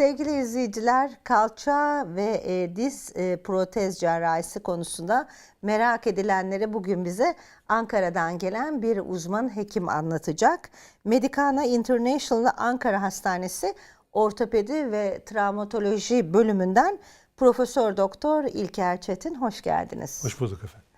Sevgili izleyiciler, kalça ve e, diz e, protez cerrahisi konusunda merak edilenleri bugün bize Ankara'dan gelen bir uzman hekim anlatacak. Medicana International Ankara Hastanesi Ortopedi ve Travmatoloji bölümünden Profesör Doktor İlker Çetin hoş geldiniz. Hoş bulduk efendim.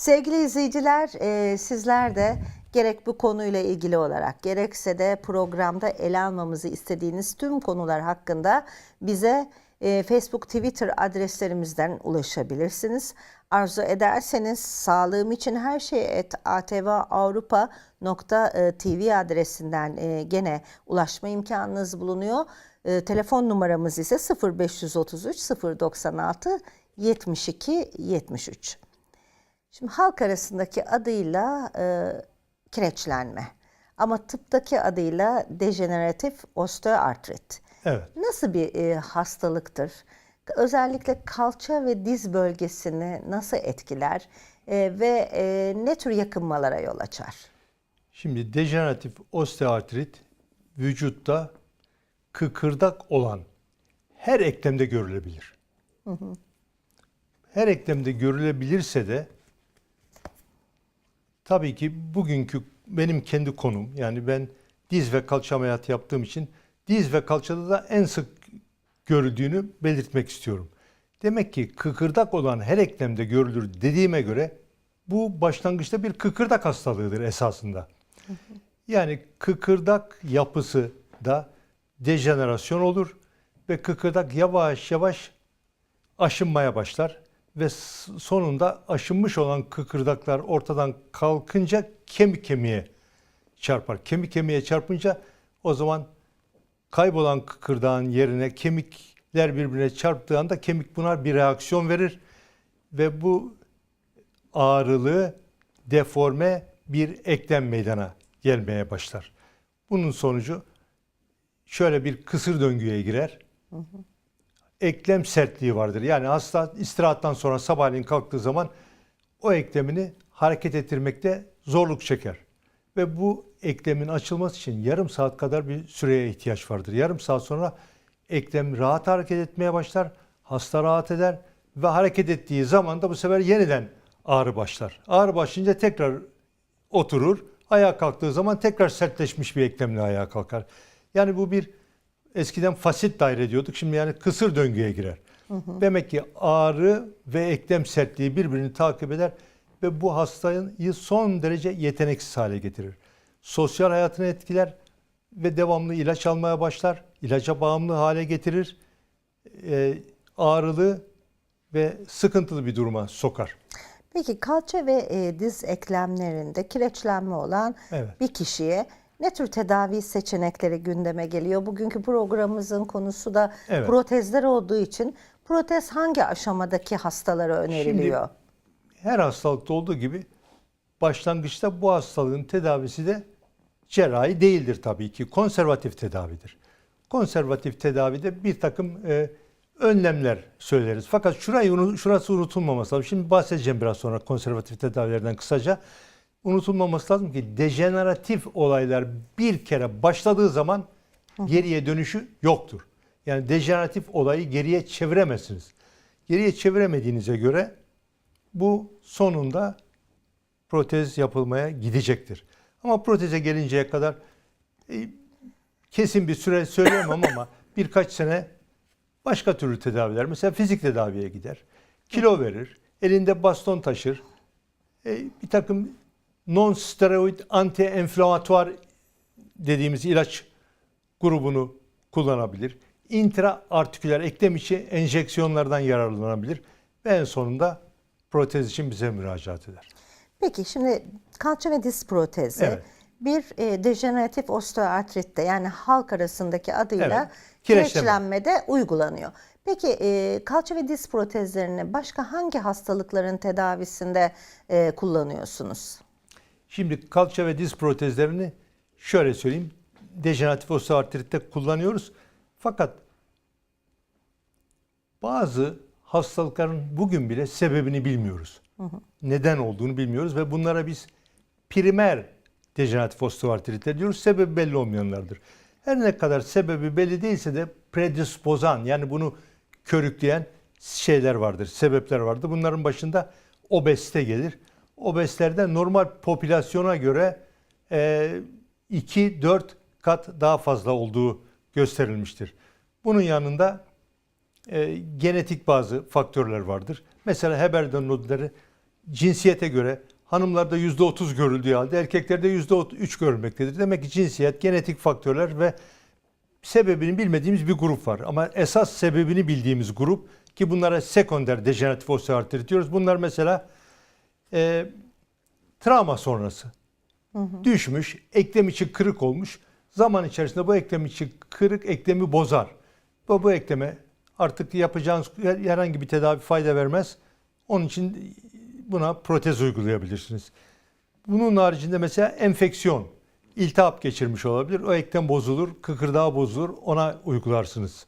Sevgili izleyiciler, e, sizler de gerek bu konuyla ilgili olarak gerekse de programda ele almamızı istediğiniz tüm konular hakkında bize e, Facebook, Twitter adreslerimizden ulaşabilirsiniz. Arzu ederseniz sağlığım için her şey et atvavrupa.tv adresinden e, gene ulaşma imkanınız bulunuyor. E, telefon numaramız ise 0533 096 72 73. Şimdi halk arasındaki adıyla e, kireçlenme ama tıptaki adıyla dejeneratif osteoartrit. Evet. Nasıl bir e, hastalıktır? Özellikle kalça ve diz bölgesini nasıl etkiler E, ve e, ne tür yakınmalara yol açar? Şimdi dejeneratif osteoartrit vücutta kıkırdak olan her eklemde görülebilir. Her eklemde görülebilirse de tabii ki bugünkü benim kendi konum yani ben diz ve kalça ameliyatı yaptığım için diz ve kalçada da en sık görüldüğünü belirtmek istiyorum. Demek ki kıkırdak olan her eklemde görülür dediğime göre bu başlangıçta bir kıkırdak hastalığıdır esasında. Yani kıkırdak yapısı da dejenerasyon olur ve kıkırdak yavaş yavaş aşınmaya başlar ve sonunda aşınmış olan kıkırdaklar ortadan kalkınca kemik kemiğe çarpar. Kemik kemiğe çarpınca o zaman kaybolan kıkırdağın yerine kemikler birbirine çarptığı anda kemik buna bir reaksiyon verir ve bu ağrılı, deforme bir eklem meydana gelmeye başlar. Bunun sonucu şöyle bir kısır döngüye girer. Eklem sertliği vardır. Yani hasta istirahattan sonra sabahleyin kalktığı zaman o eklemini hareket ettirmekte zorluk çeker. Ve bu eklemin açılması için yarım saat kadar bir süreye ihtiyaç vardır. Yarım saat sonra eklem rahat hareket etmeye başlar. Hasta rahat eder ve hareket ettiği zaman da bu sefer yeniden ağrı başlar. Ağrı başlayınca tekrar oturur. Ayağa kalktığı zaman tekrar sertleşmiş bir eklemle ayağa kalkar. Yani bu bir eskiden fasit daire diyorduk. Şimdi yani kısır döngüye girer. Demek ki ağrı ve eklem sertliği birbirini takip eder ve bu hastayı son derece yeteneksiz hale getirir. Sosyal hayatını etkiler ve devamlı ilaç almaya başlar. İlaca bağımlı hale getirir. Ee, ağrılı ve sıkıntılı bir duruma sokar. Peki kalça ve e, diz eklemlerinde kireçlenme olan Evet. bir kişiye ne tür tedavi seçenekleri gündeme geliyor? Bugünkü programımızın konusu da Evet. protezler olduğu için protez hangi aşamadaki hastalara öneriliyor? her hastalıkta olduğu gibi başlangıçta bu hastalığın tedavisi de cerrahi değildir tabii ki. Konservatif tedavidir. Konservatif tedavide bir takım e, önlemler söyleriz. Fakat şurayı şurası unutulmaması lazım. Şimdi bahsedeceğim biraz sonra konservatif tedavilerden kısaca. Unutulmaması lazım ki dejeneratif olaylar bir kere başladığı zaman geriye dönüşü yoktur. Yani dejeneratif olayı geriye çeviremezsiniz. Geriye çeviremediğinize göre bu sonunda protez yapılmaya gidecektir. Ama proteze gelinceye kadar e, kesin bir süre söyleyemem ama birkaç sene başka türlü tedaviler mesela fizik tedaviye gider. Kilo verir, elinde baston taşır. E, bir takım non steroid anti enflamatuar dediğimiz ilaç grubunu kullanabilir. Intraartiküler eklem içi enjeksiyonlardan yararlanabilir ve en sonunda protez için bize müracaat eder. Peki şimdi kalça ve diz protezi Evet. bir e, dejeneratif osteoartritte yani halk arasındaki adıyla Evet, kireçlenme. kireçlenmede uygulanıyor. Peki e, kalça ve diz protezlerini başka hangi hastalıkların tedavisinde e, kullanıyorsunuz? Şimdi kalça ve diz protezlerini şöyle söyleyeyim. Dejeneratif osteoartritte kullanıyoruz. Fakat bazı hastalıkların bugün bile sebebini bilmiyoruz. Neden olduğunu bilmiyoruz ve bunlara biz primer dejeneratif osteoartritler diyoruz. Sebebi belli olmayanlardır. Her ne kadar sebebi belli değilse de predispozan yani bunu körükleyen şeyler vardır, sebepler vardır. Bunların başında obezite gelir. Obezlerde normal popülasyona göre 2-4 kat daha fazla olduğu gösterilmiştir. Bunun yanında e, genetik bazı faktörler vardır. Mesela Heberden nodları cinsiyete göre hanımlarda %30 görüldüğü halde erkeklerde %3 görülmektedir. Demek ki cinsiyet, genetik faktörler ve sebebini bilmediğimiz bir grup var. Ama esas sebebini bildiğimiz grup ki bunlara sekonder dejeneratif osteoartrit diyoruz. Bunlar mesela e, travma sonrası. Düşmüş, eklem içi kırık olmuş. Zaman içerisinde bu eklem içi kırık eklemi bozar. Bu, bu ekleme artık yapacağınız herhangi bir tedavi fayda vermez. Onun için buna protez uygulayabilirsiniz. Bunun haricinde mesela enfeksiyon, iltihap geçirmiş olabilir. O eklem bozulur, kıkırdağı bozulur. Ona uygularsınız.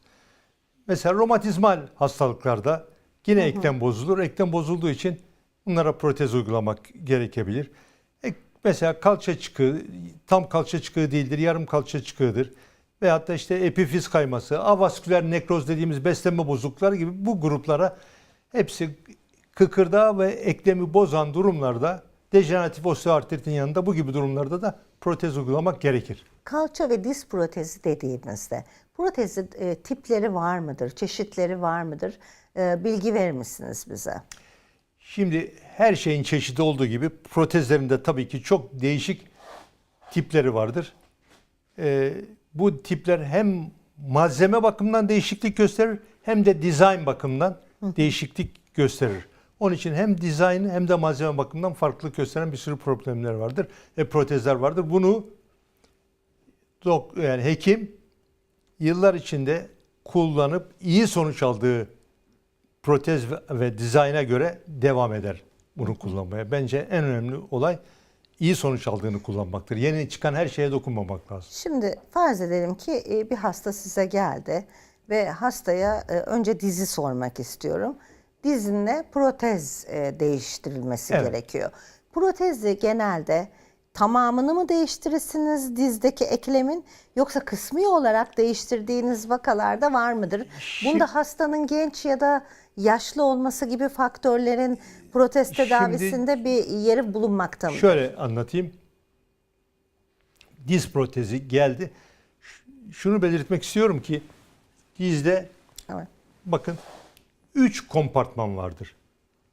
Mesela romatizmal hastalıklarda yine eklem bozulur. Eklem bozulduğu için bunlara protez uygulamak gerekebilir. E, mesela kalça çıkığı, tam kalça çıkığı değildir, yarım kalça çıkığıdır. Veyahut da işte epifiz kayması, avasküler nekroz dediğimiz beslenme bozuklukları gibi bu gruplara hepsi kıkırdağı ve eklemi bozan durumlarda dejeneratif osteoartritin yanında bu gibi durumlarda da protez uygulamak gerekir. Kalça ve diz protezi dediğimizde protezi e, tipleri var mıdır, çeşitleri var mıdır? E, bilgi verir misiniz bize? Şimdi her şeyin çeşidi olduğu gibi protezlerin de tabii ki çok değişik tipleri vardır. Ee, bu tipler hem malzeme bakımından değişiklik gösterir hem de dizayn bakımından değişiklik gösterir. Onun için hem dizayn hem de malzeme bakımından farklılık gösteren bir sürü problemler vardır. E, protezler vardır. Bunu dok yani hekim yıllar içinde kullanıp iyi sonuç aldığı protez ve, dizayna göre devam eder bunu kullanmaya. Bence en önemli olay iyi sonuç aldığını kullanmaktır. Yeni çıkan her şeye dokunmamak lazım. Şimdi farz edelim ki e, bir hasta size geldi ve hastaya e, önce dizi sormak istiyorum. Dizinle protez e, değiştirilmesi Evet. gerekiyor. Protezi genelde tamamını mı değiştirirsiniz dizdeki eklemin yoksa kısmi olarak değiştirdiğiniz vakalarda var mıdır? Bunda hastanın genç ya da yaşlı olması gibi faktörlerin Şimdi- tedavisinde bir yeri bulunmakta mı? Şöyle anlatayım. Diz protezi geldi. Şunu belirtmek istiyorum ki dizde Evet. bakın 3 kompartman vardır.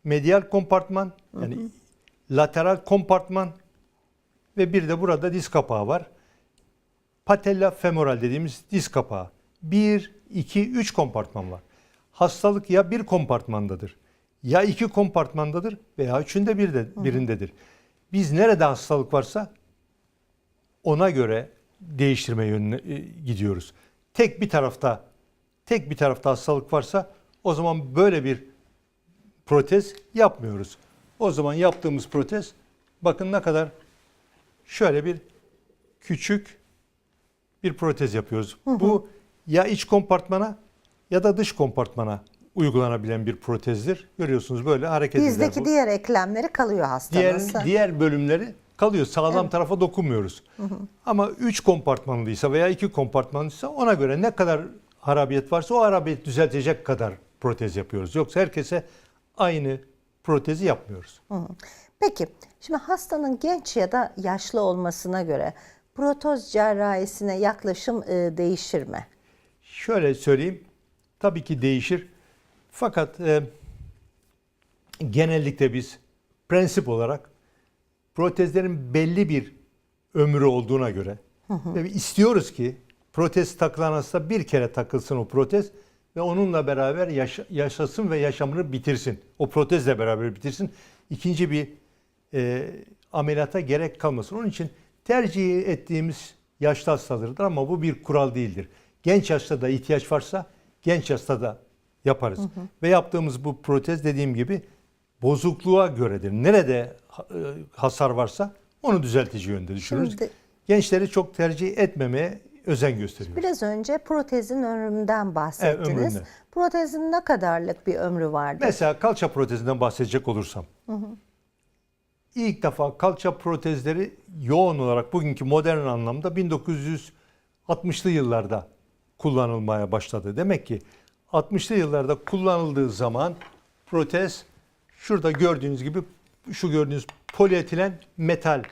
Medial kompartman yani lateral kompartman ve bir de burada diz kapağı var. Patella femoral dediğimiz diz kapağı. 1, 2, 3 kompartman var. Hastalık ya bir kompartmandadır, ya iki kompartmandadır veya üçünde bir de, birindedir. Biz nerede hastalık varsa ona göre değiştirme yönüne e, gidiyoruz. Tek bir tarafta tek bir tarafta hastalık varsa o zaman böyle bir protez yapmıyoruz. O zaman yaptığımız protez bakın ne kadar şöyle bir küçük bir protez yapıyoruz. Bu ya iç kompartmana ya da dış kompartmana uygulanabilen bir protezdir. Görüyorsunuz böyle hareket eder Dizdeki bu. diğer eklemleri kalıyor Diğer, hastanın. diğer bölümleri kalıyor. Sağlam tarafa dokunmuyoruz. Ama 3 kompartmanlıysa veya 2 kompartmanlıysa ona göre ne kadar harabiyet varsa o harabiyet düzeltecek kadar protez yapıyoruz. Yoksa herkese aynı protezi yapmıyoruz. Hı. Peki, şimdi hastanın genç ya da yaşlı olmasına göre protez cerrahisine yaklaşım e, değişir mi? Şöyle söyleyeyim. Tabii ki değişir. Fakat e, genellikle biz prensip olarak protezlerin belli bir ömrü olduğuna göre ve istiyoruz ki protez takılan hasta bir kere takılsın o protez ve onunla beraber yaşa- yaşasın ve yaşamını bitirsin. O protezle beraber bitirsin. İkinci bir e, ameliyata gerek kalmasın. Onun için tercih ettiğimiz yaşlı hastalardır ama bu bir kural değildir. Genç yaşta da ihtiyaç varsa genç yaşta da yaparız. Ve yaptığımız bu protez dediğim gibi bozukluğa göredir. Nerede e, hasar varsa onu düzeltici yönde düşünürüz. Şimdi- Gençleri çok tercih etmemeye özen gösteriyoruz. Biraz önce protezin ömründen bahsettiniz. Evet, ömründen. Protezin ne kadarlık bir ömrü vardır? Mesela kalça protezinden bahsedecek olursam. İlk defa kalça protezleri yoğun olarak bugünkü modern anlamda 1960'lı yıllarda kullanılmaya başladı. Demek ki 60'lı yıllarda kullanıldığı zaman protez şurada gördüğünüz gibi şu gördüğünüz polietilen metal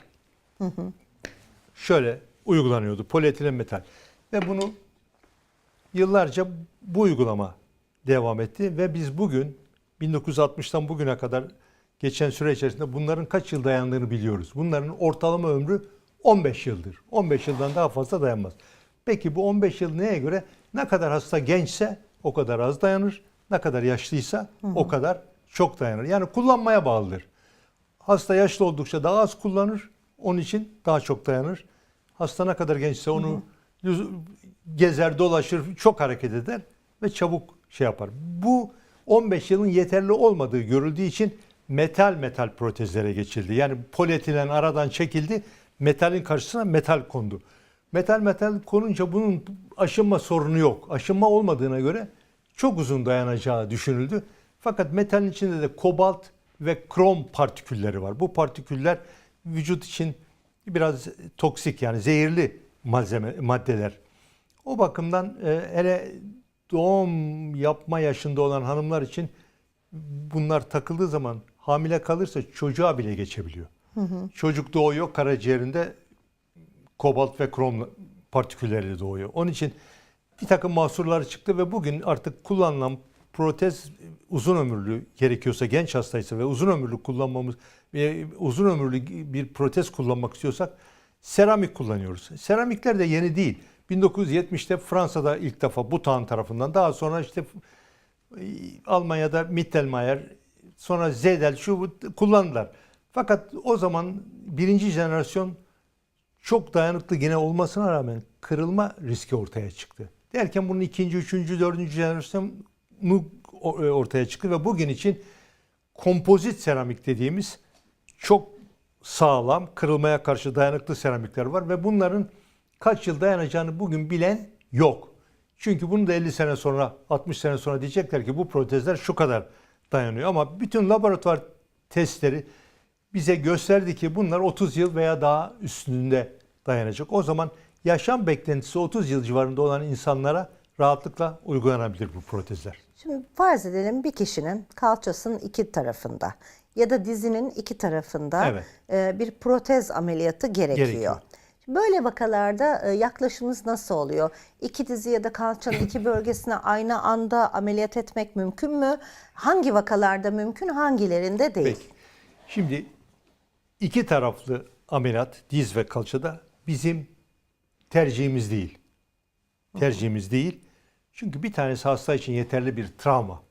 şöyle uygulanıyordu. Polietilen metal. Ve bunu yıllarca bu uygulama devam etti ve biz bugün 1960'tan bugüne kadar geçen süre içerisinde bunların kaç yıl dayandığını biliyoruz. Bunların ortalama ömrü 15 yıldır. 15 yıldan daha fazla dayanmaz. Peki bu 15 yıl neye göre? Ne kadar hasta gençse o kadar az dayanır. Ne kadar yaşlıysa o kadar çok dayanır. Yani kullanmaya bağlıdır. Hasta yaşlı oldukça daha az kullanır. Onun için daha çok dayanır. Hasta ne kadar gençse onu yüz- gezer, dolaşır, çok hareket eder ve çabuk şey yapar. Bu 15 yılın yeterli olmadığı görüldüğü için metal metal protezlere geçildi. Yani polietilen aradan çekildi. Metalin karşısına metal kondu. Metal metal konunca bunun aşınma sorunu yok. Aşınma olmadığına göre çok uzun dayanacağı düşünüldü. Fakat metalin içinde de kobalt ve krom partikülleri var. Bu partiküller vücut için biraz toksik yani zehirli malzeme maddeler. O bakımdan e, hele doğum yapma yaşında olan hanımlar için bunlar takıldığı zaman hamile kalırsa çocuğa bile geçebiliyor. Çocuk doğuyor karaciğerinde kobalt ve krom partikülleriyle doğuyor. Onun için bir takım mahsurlar çıktı ve bugün artık kullanılan protez uzun ömürlü gerekiyorsa genç hastaysa ve uzun ömürlü kullanmamız ve uzun ömürlü bir protez kullanmak istiyorsak seramik kullanıyoruz. Seramikler de yeni değil. 1970'te Fransa'da ilk defa Butan tarafından daha sonra işte e, Almanya'da Mittelmeier sonra Zedel şu kullandılar. Fakat o zaman birinci jenerasyon çok dayanıklı gene olmasına rağmen kırılma riski ortaya çıktı. Derken bunun ikinci, üçüncü, dördüncü jenerasyonu e, ortaya çıktı ve bugün için kompozit seramik dediğimiz çok sağlam, kırılmaya karşı dayanıklı seramikler var ve bunların kaç yıl dayanacağını bugün bilen yok. Çünkü bunu da 50 sene sonra, 60 sene sonra diyecekler ki bu protezler şu kadar dayanıyor. Ama bütün laboratuvar testleri bize gösterdi ki bunlar 30 yıl veya daha üstünde dayanacak. O zaman yaşam beklentisi 30 yıl civarında olan insanlara rahatlıkla uygulanabilir bu protezler. Şimdi farz edelim bir kişinin kalçasının iki tarafında ya da dizinin iki tarafında Evet. e, bir protez ameliyatı gerekiyor. Gerekiyor. Böyle vakalarda e, yaklaşımımız nasıl oluyor? İki dizi ya da kalçanın iki bölgesine aynı anda ameliyat etmek mümkün mü? Hangi vakalarda mümkün, hangilerinde değil? Peki. Şimdi iki taraflı ameliyat diz ve kalçada bizim tercihimiz değil. Tercihimiz değil. Çünkü bir tanesi hasta için yeterli bir travma.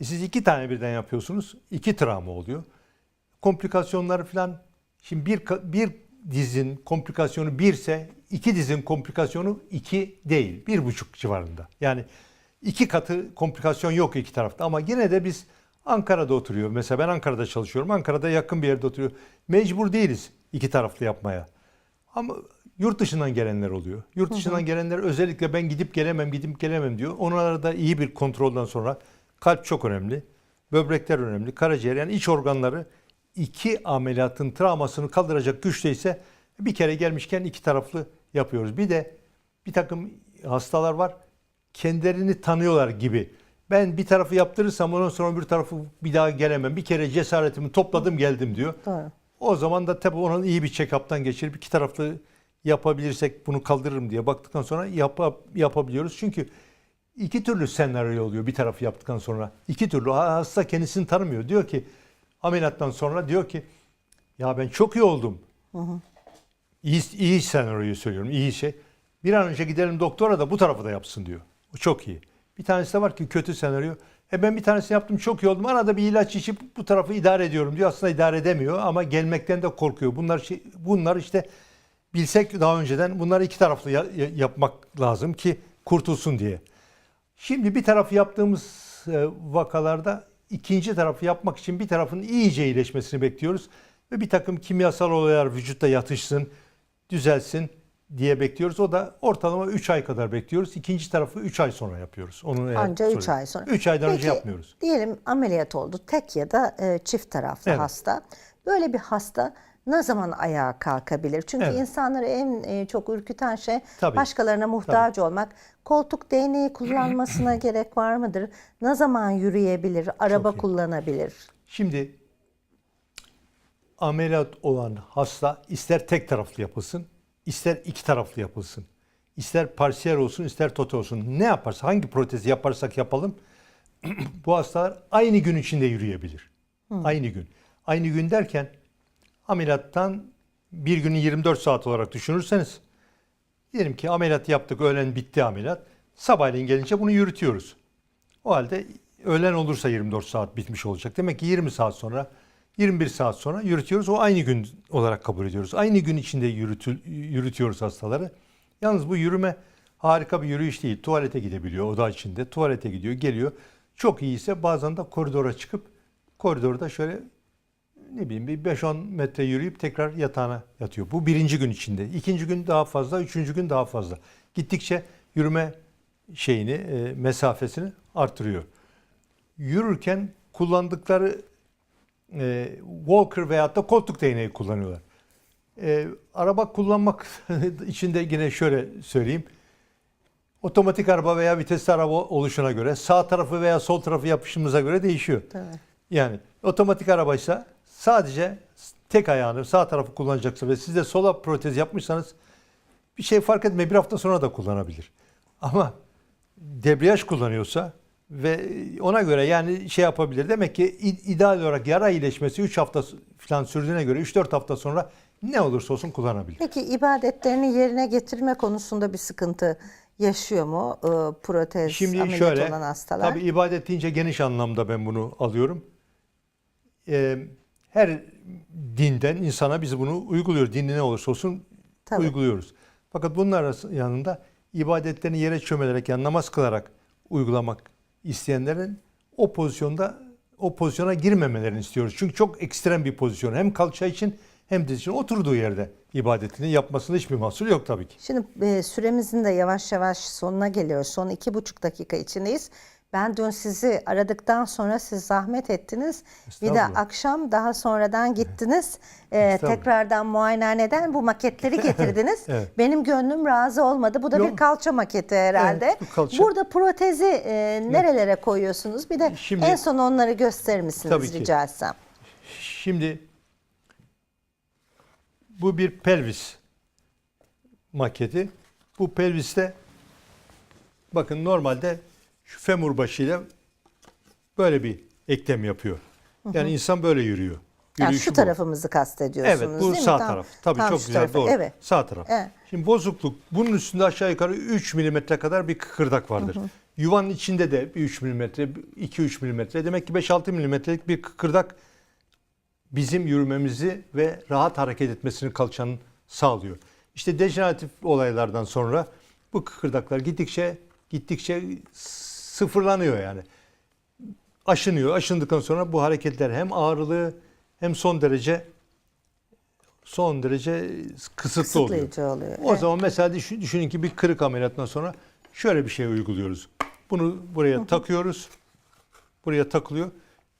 E siz iki tane birden yapıyorsunuz. iki travma oluyor. Komplikasyonları falan şimdi bir bir dizin komplikasyonu birse iki dizin komplikasyonu iki değil. Bir buçuk civarında. Yani iki katı komplikasyon yok iki tarafta ama yine de biz Ankara'da oturuyor. Mesela ben Ankara'da çalışıyorum. Ankara'da yakın bir yerde oturuyor. Mecbur değiliz iki taraflı yapmaya. Ama yurt dışından gelenler oluyor. Yurt dışından gelenler özellikle ben gidip gelemem, gidip gelemem diyor. Onlara da iyi bir kontrolden sonra kalp çok önemli. Böbrekler önemli. Karaciğer yani iç organları iki ameliyatın travmasını kaldıracak güçte ise bir kere gelmişken iki taraflı yapıyoruz. Bir de bir takım hastalar var kendilerini tanıyorlar gibi. Ben bir tarafı yaptırırsam ondan sonra bir tarafı bir daha gelemem. Bir kere cesaretimi topladım geldim diyor. Doğru. O zaman da tabii onun iyi bir check-up'tan geçirip iki taraflı yapabilirsek bunu kaldırırım diye baktıktan sonra yapa- yapabiliyoruz. Çünkü iki türlü senaryo oluyor bir tarafı yaptıktan sonra. İki türlü. Ha- Hasta kendisini tanımıyor. Diyor ki ameliyattan sonra diyor ki ya ben çok iyi oldum. İyi, iyi senaryoyu söylüyorum. iyi şey. Bir an önce gidelim doktora da bu tarafı da yapsın diyor. O çok iyi. Bir tanesi de var ki kötü senaryo. E ben bir tanesini yaptım çok iyi oldum. Arada bir ilaç içip bu tarafı idare ediyorum diyor. Aslında idare edemiyor ama gelmekten de korkuyor. Bunlar şey, bunlar işte bilsek daha önceden bunları iki taraflı ya- ya- yapmak lazım ki kurtulsun diye. Şimdi bir tarafı yaptığımız e, vakalarda ikinci tarafı yapmak için bir tarafın iyice iyileşmesini bekliyoruz. Ve bir takım kimyasal olaylar vücutta yatışsın, düzelsin diye bekliyoruz. O da ortalama 3 ay kadar bekliyoruz. İkinci tarafı 3 ay sonra yapıyoruz. Onun Anca 3 ay sonra. 3 aydan önce Peki, yapmıyoruz. Diyelim ameliyat oldu tek ya da e, çift taraflı Evet. hasta. Böyle bir hasta ne zaman ayağa kalkabilir? Çünkü Evet. insanları en e, çok ürküten şey Tabii. başkalarına muhtaç olmak. Koltuk değneği kullanmasına gerek var mıdır? Ne zaman yürüyebilir? Araba kullanabilir? Şimdi ameliyat olan hasta ister tek taraflı yapılsın, ister iki taraflı yapılsın. İster parsiyel olsun, ister total olsun. Ne yaparsa, hangi protezi yaparsak yapalım bu hastalar aynı gün içinde yürüyebilir. Aynı gün. Aynı gün derken ameliyattan bir günü 24 saat olarak düşünürseniz diyelim ki ameliyat yaptık, öğlen bitti ameliyat. Sabahleyin gelince bunu yürütüyoruz. O halde öğlen olursa 24 saat bitmiş olacak. Demek ki 20 saat sonra, 21 saat sonra yürütüyoruz. O aynı gün olarak kabul ediyoruz. Aynı gün içinde yürütü, yürütüyoruz hastaları. Yalnız bu yürüme harika bir yürüyüş değil. Tuvalete gidebiliyor oda içinde. Tuvalete gidiyor, geliyor. Çok iyiyse bazen de koridora çıkıp koridorda şöyle ne bileyim bir 5-10 metre yürüyüp tekrar yatağına yatıyor. Bu birinci gün içinde. İkinci gün daha fazla, üçüncü gün daha fazla. Gittikçe yürüme şeyini, e, mesafesini artırıyor. Yürürken kullandıkları e, walker veyahut da koltuk değneği kullanıyorlar. E, araba kullanmak için de yine şöyle söyleyeyim. Otomatik araba veya vitesli araba oluşuna göre sağ tarafı veya sol tarafı yapışımıza göre değişiyor. Tabii. Yani otomatik arabaysa sadece tek ayağını sağ tarafı kullanacaksın ve siz de sola protez yapmışsanız bir şey fark etme bir hafta sonra da kullanabilir. Ama debriyaj kullanıyorsa ve ona göre yani şey yapabilir. Demek ki ideal olarak yara iyileşmesi 3 hafta falan sürdüğüne göre 3-4 hafta sonra ne olursa olsun kullanabilir. Peki ibadetlerini yerine getirme konusunda bir sıkıntı yaşıyor mu e, protez Şimdi ameliyat şöyle, olan hastalar? tabii ibadet deyince geniş anlamda ben bunu alıyorum. Ee, her dinden insana biz bunu uyguluyoruz. Dini ne olursa olsun Tabii. uyguluyoruz. Fakat bunun yanında ibadetlerini yere çömelerek yani namaz kılarak uygulamak isteyenlerin o pozisyonda o pozisyona girmemelerini istiyoruz. Çünkü çok ekstrem bir pozisyon. Hem kalça için hem diz için oturduğu yerde ibadetini yapmasında hiçbir mahsur yok tabii ki. Şimdi e, süremizin de yavaş yavaş sonuna geliyoruz. Son iki buçuk dakika içindeyiz. Ben dün sizi aradıktan sonra siz zahmet ettiniz. Bir de akşam daha sonradan gittiniz. E, Estağfurullah. tekrardan muayenehaneden bu maketleri getirdiniz. Evet. Benim gönlüm razı olmadı. Bu da bir Yok. kalça maketi herhalde. Evet, bu kalça. Burada protezi e, nerelere koyuyorsunuz? Bir de Şimdi- en son onları gösterir misiniz Tabii ki. rica etsem? Şimdi bu bir pelvis maketi. Bu pelviste bakın normalde şu femur başıyla böyle bir eklem yapıyor. Yani insan böyle yürüyor. Yani Yürüyüşü şu bu. tarafımızı kastediyorsunuz Evet bu değil mi? sağ Tam- taraf. Tabii tam çok şu güzel tarafı. doğru. Evet. Sağ taraf. Evet. Şimdi bozukluk bunun üstünde aşağı yukarı 3 milimetre kadar bir kıkırdak vardır. Yuvanın içinde de bir 3 milimetre, 2-3 milimetre demek ki 5-6 milimetrelik bir kıkırdak bizim yürümemizi ve rahat hareket etmesini kalçanın sağlıyor. İşte dejeneratif olaylardan sonra bu kıkırdaklar gittikçe gittikçe sıfırlanıyor yani. Aşınıyor. Aşındıktan sonra bu hareketler hem ağrılı hem son derece son derece kısıtlı oluyor. Oluyor. O Evet. zaman mesela düşün- düşünün ki bir kırık ameliyattan sonra şöyle bir şey uyguluyoruz. Bunu buraya takıyoruz. Buraya takılıyor.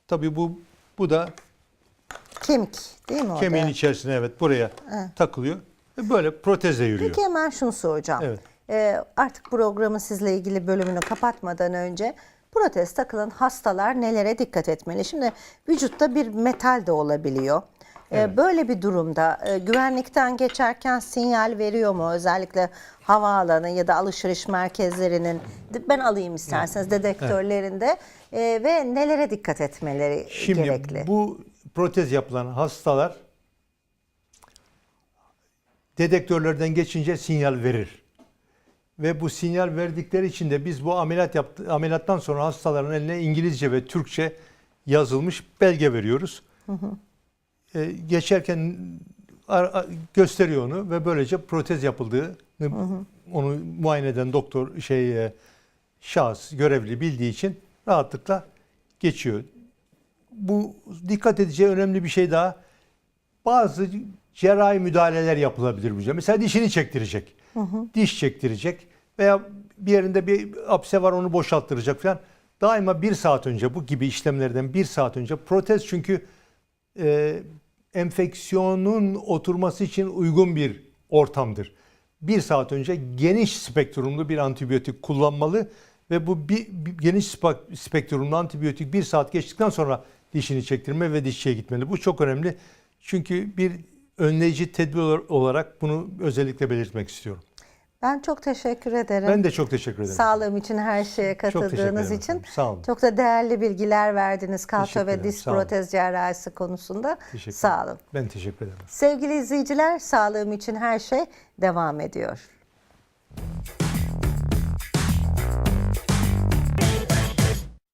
Tabii bu bu da Kemik değil mi kemiğin içerisine evet buraya takılıyor. Ve böyle protezle yürüyor. Peki hemen şunu soracağım. Evet. Ee, artık programın sizle ilgili bölümünü kapatmadan önce protez takılan hastalar nelere dikkat etmeli? Şimdi vücutta bir metal de olabiliyor. Ee, Evet. Böyle bir durumda e, güvenlikten geçerken sinyal veriyor mu? Özellikle havaalanı ya da alışveriş merkezlerinin ben alayım isterseniz dedektörlerinde e, ve nelere dikkat etmeleri Şimdi gerekli? bu protez yapılan hastalar dedektörlerden geçince sinyal verir. Ve bu sinyal verdikleri için de biz bu ameliyat yaptı, ameliyattan sonra hastaların eline İngilizce ve Türkçe yazılmış belge veriyoruz. Ee, geçerken ar- ar- gösteriyor onu ve böylece protez yapıldığını onu muayene eden doktor şey e, şahıs görevli bildiği için rahatlıkla geçiyor. Bu dikkat edeceği önemli bir şey daha. Bazı cerrahi müdahaleler yapılabilir bu. Mesela dişini çektirecek. Diş çektirecek veya bir yerinde bir apse var onu boşalttıracak falan. Daima bir saat önce bu gibi işlemlerden bir saat önce protez çünkü e, enfeksiyonun oturması için uygun bir ortamdır. Bir saat önce geniş spektrumlu bir antibiyotik kullanmalı ve bu bir, bir geniş spektrumlu antibiyotik bir saat geçtikten sonra dişini çektirme ve dişçiye gitmeli. Bu çok önemli. Çünkü bir önleyici tedbir olarak bunu özellikle belirtmek istiyorum. Ben çok teşekkür ederim. Ben de çok teşekkür ederim. Sağlığım için her şeye katıldığınız için. efendim. Sağ olun. Çok da değerli bilgiler verdiniz kalça ve diz protez cerrahisi konusunda. Teşekkür Sağ olun. Ben teşekkür ederim. Sevgili izleyiciler, sağlığım için her şey devam ediyor.